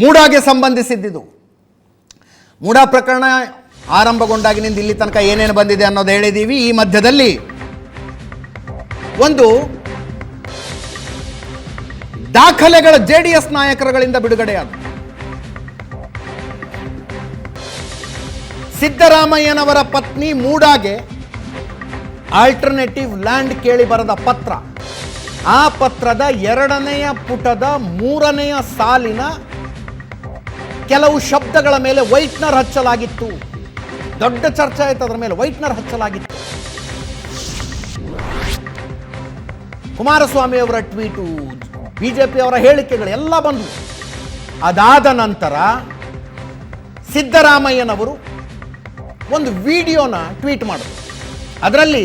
ಮೂಡಾಗೆ ಸಂಬಂಧಿಸಿದ್ದಿದು. ಮೂಡಾ ಪ್ರಕರಣ ಆರಂಭಗೊಂಡಾಗಿನಿಂದ ಇಲ್ಲಿ ತನಕ ಏನೇನು ಬಂದಿದೆ ಅನ್ನೋದು ಹೇಳಿದ್ದೀವಿ ಈ ಮಧ್ಯದಲ್ಲಿ ಒಂದು ದಾಖಲೆಗಳ ಜೆ ಡಿ ಎಸ್ ನಾಯಕರುಗಳಿಂದ ಬಿಡುಗಡೆಯಾದ. ಸಿದ್ದರಾಮಯ್ಯನವರ ಪತ್ನಿ ಮೂಡಾಗೆ ಆಲ್ಟರ್ನೇಟಿವ್ ಲ್ಯಾಂಡ್ ಕೇಳಿ ಬರೆದ ಪತ್ರ. ಆ ಪತ್ರದ ಎರಡನೆಯ ಪುಟದ ಮೂರನೆಯ ಸಾಲಿನ ಕೆಲವು ಶಬ್ದಗಳ ಮೇಲೆ ವೈಟ್ನರ್ ಹಚ್ಚಲಾಗಿತ್ತು. ದೊಡ್ಡ ಚರ್ಚೆ ಆಯಿತು ಅದರ ಮೇಲೆ ವೈಟ್ನರ್ ಹಚ್ಚಲಾಗಿತ್ತು. ಕುಮಾರಸ್ವಾಮಿ ಅವರ ಟ್ವೀಟು, ಬಿಜೆಪಿ ಅವರ ಹೇಳಿಕೆಗಳು ಎಲ್ಲ ಬಂದವು. ಅದಾದ ನಂತರ ಸಿದ್ದರಾಮಯ್ಯನವರು ಒಂದು ವಿಡಿಯೋನ ಟ್ವೀಟ್ ಮಾಡಿದ್ರು. ಅದರಲ್ಲಿ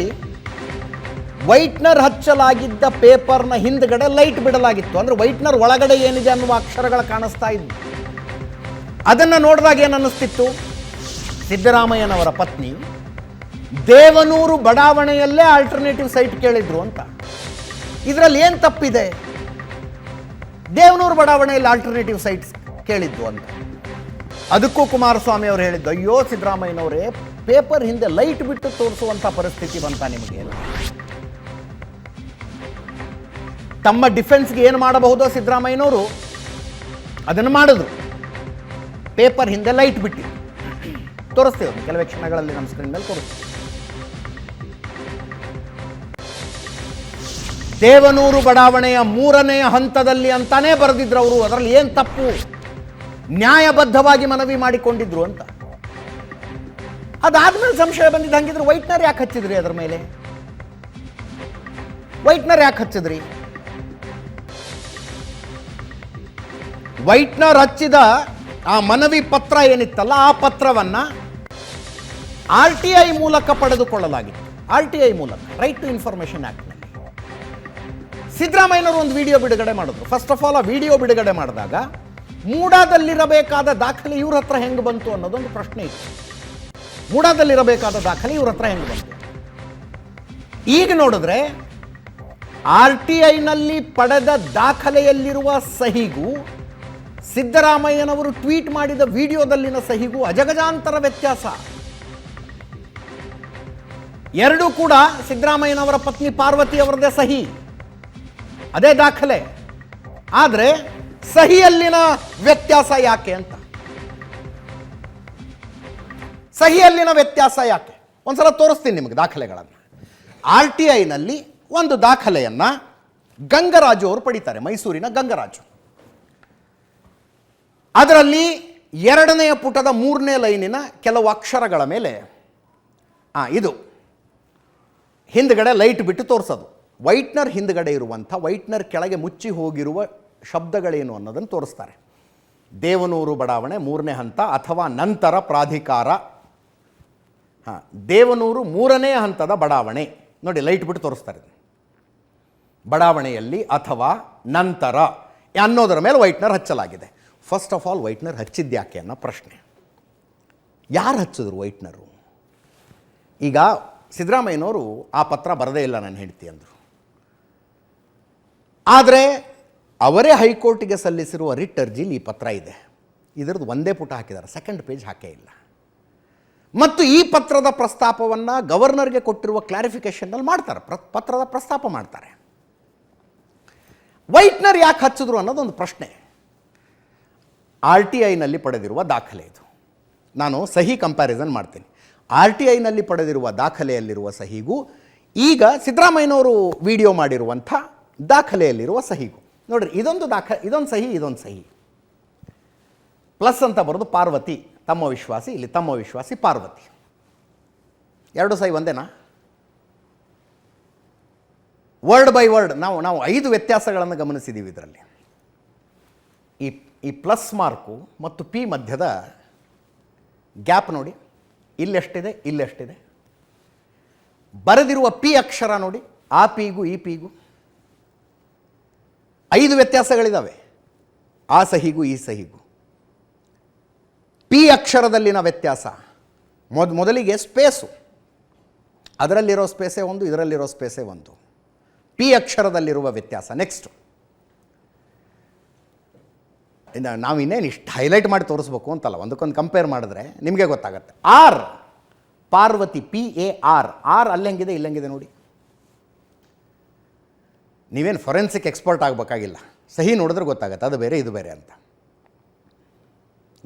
ವೈಟ್ನರ್ ಹಚ್ಚಲಾಗಿದ್ದ ಪೇಪರ್ನ ಹಿಂದ್ಗಡೆ ಲೈಟ್ ಬಿಡಲಾಗಿತ್ತು. ಅಂದ್ರೆ ವೈಟ್ನರ್ ಒಳಗಡೆ ಏನಿದೆ ಅನ್ನುವ ಅಕ್ಷರಗಳು ಕಾಣಿಸ್ತಾ ಇದ್ವು. ಅದನ್ನು ನೋಡಿದಾಗ ಏನು ಅನ್ನಿಸ್ತಿತ್ತು ಸಿದ್ದರಾಮಯ್ಯನವರ ಪತ್ನಿ ದೇವನೂರು ಬಡಾವಣೆಯಲ್ಲೇ ಆಲ್ಟರ್ನೇಟಿವ್ ಸೈಟ್ ಕೇಳಿದ್ರು ಅಂತ. ಇದರಲ್ಲಿ ಏನು ತಪ್ಪಿದೆ? ದೇವನೂರು ಬಡಾವಣೆಯಲ್ಲಿ ಆಲ್ಟರ್ನೇಟಿವ್ ಸೈಟ್ಸ್ ಕೇಳಿದ್ದು ಅಂತ. ಅದಕ್ಕೂ ಕುಮಾರಸ್ವಾಮಿ ಅವರು ಹೇಳಿದ್ದು, ಅಯ್ಯೋ ಸಿದ್ದರಾಮಯ್ಯನವರೇ ಪೇಪರ್ ಹಿಂದೆ ಲೈಟ್ ಬಿಟ್ಟು ತೋರಿಸುವಂಥ ಪರಿಸ್ಥಿತಿ ಬಂತ ನಿಮಗೆ. ತಮ್ಮ ಡಿಫೆನ್ಸ್ಗೆ ಏನು ಮಾಡಬಹುದೋ ಸಿದ್ದರಾಮಯ್ಯನವರು ಅದನ್ನು ಮಾಡಿದ್ರು. ಪೇಪರ್ ಹಿಂದೆ ಲೈಟ್ ಬಿಟ್ಟು. ತೋರಿಸ್ತೇವೆ ಕೆಲವೇ ಕ್ಷಣಗಳಲ್ಲಿ ನಮ್ಮ ಸ್ಕ್ರೀನ್ ಮೇಲೆ ತೋರಿಸ್ತೀವಿ. ದೇವನೂರು ಬಡಾವಣೆಯ ಮೂರನೆಯ ಹಂತದಲ್ಲಿ ಅಂತಾನೇ ಬರೆದಿದ್ರು ಅವರು. ಅದರಲ್ಲಿ ಏನು ತಪ್ಪು? ನ್ಯಾಯಬದ್ಧವಾಗಿ ಮನವಿ ಮಾಡಿಕೊಂಡಿದ್ರು ಅಂತ. ಅದಾದ್ಮೇಲೆ ಸಂಶಯ ಬಂದಿದ್ದು ಹಂಗಿದ್ರು ವೈಟ್ನರ್ ಯಾಕೆ ಹಚ್ಚಿದ್ರಿ ಅದರ ಮೇಲೆ? ವೈಟ್ನರ್ ಯಾಕೆ ಹಚ್ಚಿದ್ರಿ? ವೈಟ್ನರ್ ಹಚ್ಚಿದ ಆ ಮನವಿ ಪತ್ರ ಏನಿತ್ತಲ್ಲ, ಆ ಪತ್ರವನ್ನ ಆರ್ ಟಿ ಐ ಮೂಲಕ ಪಡೆದುಕೊಳ್ಳಲಾಗಿತ್ತು. ಆರ್ ಟಿ ಐ ಮೂಲಕ ರೈಟ್ ಟು ಇನ್ಫಾರ್ಮೇಶನ್ ಆ್ಯಕ್ಟ್ನಲ್ಲಿ ಸಿದ್ದರಾಮಯ್ಯನವರು ಒಂದು ವಿಡಿಯೋ ಬಿಡುಗಡೆ ಮಾಡಿದ್ರು. ಫಸ್ಟ್ ಆಫ್ ಆಲ್ ಆ ವಿಡಿಯೋ ಬಿಡುಗಡೆ ಮಾಡಿದಾಗ ಮೂಡಾದಲ್ಲಿರಬೇಕಾದ ದಾಖಲೆ ಇವ್ರ ಹತ್ರ ಹೆಂಗೆ ಬಂತು ಅನ್ನೋದೊಂದು ಪ್ರಶ್ನೆ ಇತ್ತು. ಮೂಡಾದಲ್ಲಿರಬೇಕಾದ ದಾಖಲೆ ಇವ್ರ ಹತ್ರ ಹೆಂಗೆ ಬಂತು? ಈಗ ನೋಡಿದ್ರೆ ಆರ್ ಟಿ ಐನಲ್ಲಿ ಪಡೆದ ದಾಖಲೆಯಲ್ಲಿರುವ ಸಹಿಗೂ ಸಿದ್ದರಾಮಯ್ಯನವರು ಟ್ವೀಟ್ ಮಾಡಿದ ವಿಡಿಯೋದಲ್ಲಿನ ಸಹಿಗೂ ಅಜಗಜಾಂತರ ವ್ಯತ್ಯಾಸ. ಎರಡೂ ಕೂಡ ಸಿದ್ದರಾಮಯ್ಯನವರ ಪತ್ನಿ ಪಾರ್ವತಿ ಅವರದೇ ಸಹಿ. ಅದೇ ದಾಖಲೆ. ಆದರೆ ಸಹಿಯಲ್ಲಿನ ವ್ಯತ್ಯಾಸ ಯಾಕೆ ಅಂತ? ಸಹಿಯಲ್ಲಿನ ವ್ಯತ್ಯಾಸ ಯಾಕೆ? ಒಂದ್ಸಲ ತೋರಿಸ್ತೀನಿ ನಿಮಗೆ ದಾಖಲೆಗಳನ್ನು. ಆರ್ ಟಿ ಐನಲ್ಲಿ ಒಂದು ದಾಖಲೆಯನ್ನು ಗಂಗರಾಜು ಅವರು ಪಡಿತಾರೆ, ಮೈಸೂರಿನ ಗಂಗರಾಜು. ಅದರಲ್ಲಿ ಎರಡನೆಯ ಪುಟದ ಮೂರನೇ ಲೈನಿನ ಕೆಲವು ಅಕ್ಷರಗಳ ಮೇಲೆ, ಆ, ಇದು ಹಿಂದ್ಗಡೆ ಲೈಟ್ ಬಿಟ್ಟು ತೋರಿಸೋದು. ವೈಟ್ನರ್ ಹಿಂದ್ಗಡೆ ಇರುವಂಥ, ವೈಟ್ನರ್ ಕೆಳಗೆ ಮುಚ್ಚಿ ಹೋಗಿರುವ ಶಬ್ದಗಳೇನು ಅನ್ನೋದನ್ನು ತೋರಿಸ್ತಾರೆ. ದೇವನೂರು ಬಡಾವಣೆ ಮೂರನೇ ಹಂತ ಅಥವಾ ನಂತರ ಪ್ರಾಧಿಕಾರ. ಹಾಂ, ದೇವನೂರು ಮೂರನೇ ಹಂತದ ಬಡಾವಣೆ. ನೋಡಿ, ಲೈಟ್ ಬಿಟ್ಟು ತೋರಿಸ್ತಾರೆ ಬಡಾವಣೆಯಲ್ಲಿ ಅಥವಾ ನಂತರ ಅನ್ನೋದರ ಮೇಲೆ ವೈಟ್ನರ್ ಹಚ್ಚಲಾಗಿದೆ. ಫಸ್ಟ್ ಆಫ್ ಆಲ್ ವೈಟ್ನರ್ ಹಚ್ಚಿದ್ಯಾಕೆ ಅನ್ನೋ ಪ್ರಶ್ನೆ. ಯಾರು ಹಚ್ಚಿದ್ರು ವೈಟ್ನರು ಈಗ ಸಿದ್ದರಾಮಯ್ಯನವರು, ಆ ಪತ್ರ ಬರದೇ ಇಲ್ಲ ನಾನು ಹೆಂಡತಿ ಅಂದರು. ಆದರೆ ಅವರೇ ಹೈಕೋರ್ಟಿಗೆ ಸಲ್ಲಿಸಿರುವ ರಿಟ್ ಅರ್ಜಿಲಿ ಈ ಪತ್ರ ಇದೆ. ಇದರದ್ದು ಒಂದೇ ಪುಟ ಹಾಕಿದ್ದಾರೆ ಸೆಕೆಂಡ್ ಪೇಜ್ ಹಾಕೇ ಇಲ್ಲ. ಮತ್ತು ಈ ಪತ್ರದ ಪ್ರಸ್ತಾಪವನ್ನು ಗವರ್ನರ್ಗೆ ಕೊಟ್ಟಿರುವ ಕ್ಲಾರಿಫಿಕೇಷನ್ನಲ್ಲಿ ಮಾಡ್ತಾರೆ, ಪ್ರ, ಪತ್ರದ ಪ್ರಸ್ತಾಪ ಮಾಡ್ತಾರೆ. ವೈಟ್ನರ್ ಯಾಕೆ ಹಚ್ಚಿದ್ರು ಅನ್ನೋದೊಂದು ಪ್ರಶ್ನೆ. ಆರ್ ಟಿ ಐನಲ್ಲಿ ಪಡೆದಿರುವ ದಾಖಲೆ ಇದು. ನಾನು ಸಹಿ ಕಂಪ್ಯಾರಿಸನ್ ಮಾಡ್ತೀನಿ. ಆರ್ ಟಿ ಐನಲ್ಲಿ ಪಡೆದಿರುವ ದಾಖಲೆಯಲ್ಲಿರುವ ಸಹಿಗೂ, ಈಗ ಸಿದ್ದರಾಮಯ್ಯನವರು ವಿಡಿಯೋ ಮಾಡಿರುವಂಥ ದಾಖಲೆಯಲ್ಲಿರುವ ಸಹಿಗೂ. ನೋಡ್ರಿ, ಇದೊಂದು ದಾಖ, ಇದೊಂದು ಸಹಿ ಇದೊಂದು ಸಹಿ. ಪ್ಲಸ್ ಅಂತ ಬರೋದು ಪಾರ್ವತಿ, ತಮ್ಮ ವಿಶ್ವಾಸಿ, ಇಲ್ಲಿ ತಮ್ಮ ವಿಶ್ವಾಸಿ ಪಾರ್ವತಿ. ಎರಡು ಸಹಿ ಒಂದೇನಾ? ವರ್ಡ್ ಬೈ ವರ್ಡ್ ನಾವು ನಾವು ಐದು ವ್ಯತ್ಯಾಸಗಳನ್ನು ಗಮನಿಸಿದ್ದೀವಿ ಇದರಲ್ಲಿ. ಈ ಈ ಪ್ಲಸ್ ಮಾರ್ಕು ಮತ್ತು ಪಿ ಮಧ್ಯದ ಗ್ಯಾಪ್ ನೋಡಿ, ಇಲ್ಲೆಷ್ಟಿದೆ ಇಲ್ಲೆಷ್ಟಿದೆ. ಬರೆದಿರುವ ಪಿ ಅಕ್ಷರ ನೋಡಿ, ಆ ಪಿಗೂ ಈ ಪಿಗೂ ಐದು ವ್ಯತ್ಯಾಸಗಳಿದ್ದಾವೆ ಆ ಸಹಿಗೂ, ಈ ಸಹಿಗೂ. ಪಿ ಅಕ್ಷರದಲ್ಲಿನ ವ್ಯತ್ಯಾಸ, ಮೊದ್, ಮೊದಲಿಗೆ ಸ್ಪೇಸು ಅದರಲ್ಲಿರೋ ಸ್ಪೇಸೇ ಒಂದು, ಇದರಲ್ಲಿರೋ ಸ್ಪೇಸೇ ಒಂದು. ಪಿ ಅಕ್ಷರದಲ್ಲಿರುವ ವ್ಯತ್ಯಾಸ ನೆಕ್ಸ್ಟ್ ನಾವು ಇನ್ನೇನು ಇಷ್ಟು ಹೈಲೈಟ್ ಮಾಡಿ ತೋರಿಸ್ಬೇಕು ಅಂತಲ್ಲ, ಒಂದಕ್ಕೊಂದು ಕಂಪೇರ್ ಮಾಡಿದ್ರೆ ನಿಮಗೆ ಗೊತ್ತಾಗತ್ತೆ. R Parvathi P A R R ಅಲ್ಲೆಂಗಿದೆ, ಇಲ್ಲಂಗಿದೆ ನೋಡಿ. ನೀವೇನು ಫೊರೆನ್ಸಿಕ್ ಎಕ್ಸ್ಪರ್ಟ್ ಆಗಬೇಕಾಗಿಲ್ಲ. ಸಹಿ ನೋಡಿದ್ರೆ ಗೊತ್ತಾಗತ್ತೆ, ಅದು ಬೇರೆ, ಇದು ಬೇರೆ ಅಂತ.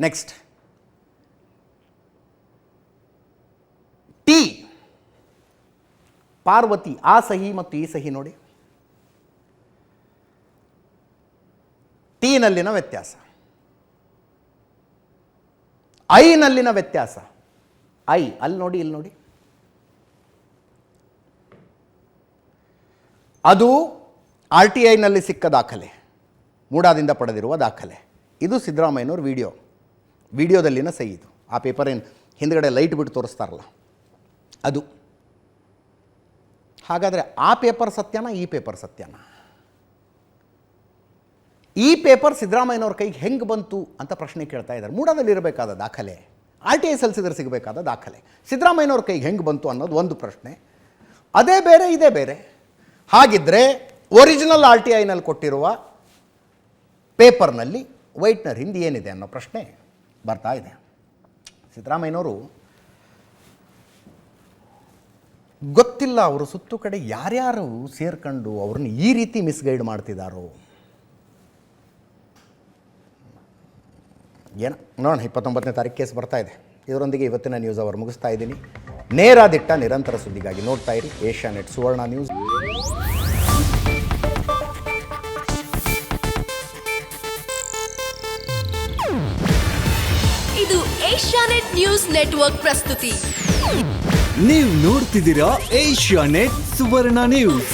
ನೆಕ್ಸ್ಟ್ ಟಿ ಪಾರ್ವತಿ, ಆ ಸಹಿ ಮತ್ತು ಈ ಸಹಿ ನೋಡಿ. ಟೀನಲ್ಲಿನ ವ್ಯತ್ಯಾಸ. ಐನಲ್ಲಿನ ವ್ಯತ್ಯಾಸ. ಐ, ಅಲ್ಲಿ ನೋಡಿ, ಇಲ್ಲಿ ನೋಡಿ. ಅದು ಆರ್ ಟಿ ಐನಲ್ಲಿ ಸಿಕ್ಕ ದಾಖಲೆ. ಮೂಡಾದಿಂದ ಪಡೆದಿರುವ ದಾಖಲೆ. ಇದು ಸಿದ್ದರಾಮಯ್ಯನವ್ರ ವಿಡಿಯೋ. ವಿಡಿಯೋದಲ್ಲಿನ ಸಹಿ ಇದು. ಆ ಪೇಪರ್ ಏನು ಹಿಂದ್ಗಡೆ ಲೈಟ್ ಬಿಟ್ಟು ತೋರಿಸ್ತಾರಲ್ಲ. ಅದು. ಹಾಗಾದರೆ ಆ ಪೇಪರ್ ಸತ್ಯನ ಈ ಪೇಪರ್ ಸತ್ಯನ? ಈ ಪೇಪರ್ ಸಿದ್ದರಾಮಯ್ಯನವ್ರ ಕೈಗೆ ಹೆಂಗೆ ಬಂತು ಅಂತ ಪ್ರಶ್ನೆ ಕೇಳ್ತಾ ಇದ್ದಾರೆ. ಮೂಡಾದಲ್ಲಿ ಇರಬೇಕಾದ ದಾಖಲೆ ಆರ್ ಟಿ ಐ ಸಲ್ಲಿಸಿದ್ರೆ ಸಿಗಬೇಕಾದ ದಾಖಲೆ, ಸಿದ್ದರಾಮಯ್ಯನವ್ರ ಕೈಗೆ ಹೆಂಗೆ ಬಂತು ಅನ್ನೋದು ಒಂದು ಪ್ರಶ್ನೆ. ಅದೇ ಬೇರೆ, ಇದೇ ಬೇರೆ. ಹಾಗಿದ್ದರೆ ಒರಿಜಿನಲ್ ಆರ್ ಟಿ ಐನಲ್ಲಿ ಕೊಟ್ಟಿರುವ ಪೇಪರ್ನಲ್ಲಿ ವೈಟ್ನರ್ ಹಿಂದೆ ಏನಿದೆ ಅನ್ನೋ ಪ್ರಶ್ನೆ ಬರ್ತಾ ಇದೆ. ಸಿದ್ದರಾಮಯ್ಯನವರು, ಗೊತ್ತಿಲ್ಲ ಅವರು ಸುತ್ತು ಕಡೆ ಯಾರ್ಯಾರು ಸೇರ್ಕೊಂಡು ಅವ್ರನ್ನ ಈ ರೀತಿ ಮಿಸ್ಗೈಡ್ ಮಾಡ್ತಿದ್ದಾರೋ. ಏನು? ನೋಡೋಣ ಇಪ್ಪತ್ತೊಂಬತ್ತನೇ ತಾರೀಕು ಕೇಸ್ ಬರ್ತಾ ಇದೆ. ಇದರೊಂದಿಗೆ ಇವತ್ತಿನ ನ್ಯೂಸ್ ಅವರು ಮುಗಿಸ್ತಾ ಇದ್ದೀನಿ. ನೇರ ದಿಟ್ಟ ನಿರಂತರ ಸುದ್ದಿಗಾಗಿ ನೋಡ್ತಾ ಇರಿ. ಏಷ್ಯಾ ನೆಟ್ ಸುವರ್ಣ ನ್ಯೂಸ್ ಇದು ಏಷ್ಯಾನೆಟ್ ನ್ಯೂಸ್ ನೆಟ್ವರ್ಕ್ ಪ್ರಸ್ತುತಿ. ನೀವು ನೋಡ್ತಿದ್ದೀರಾ ಏಷ್ಯಾ ನೆಟ್ ಸುವರ್ಣ ನ್ಯೂಸ್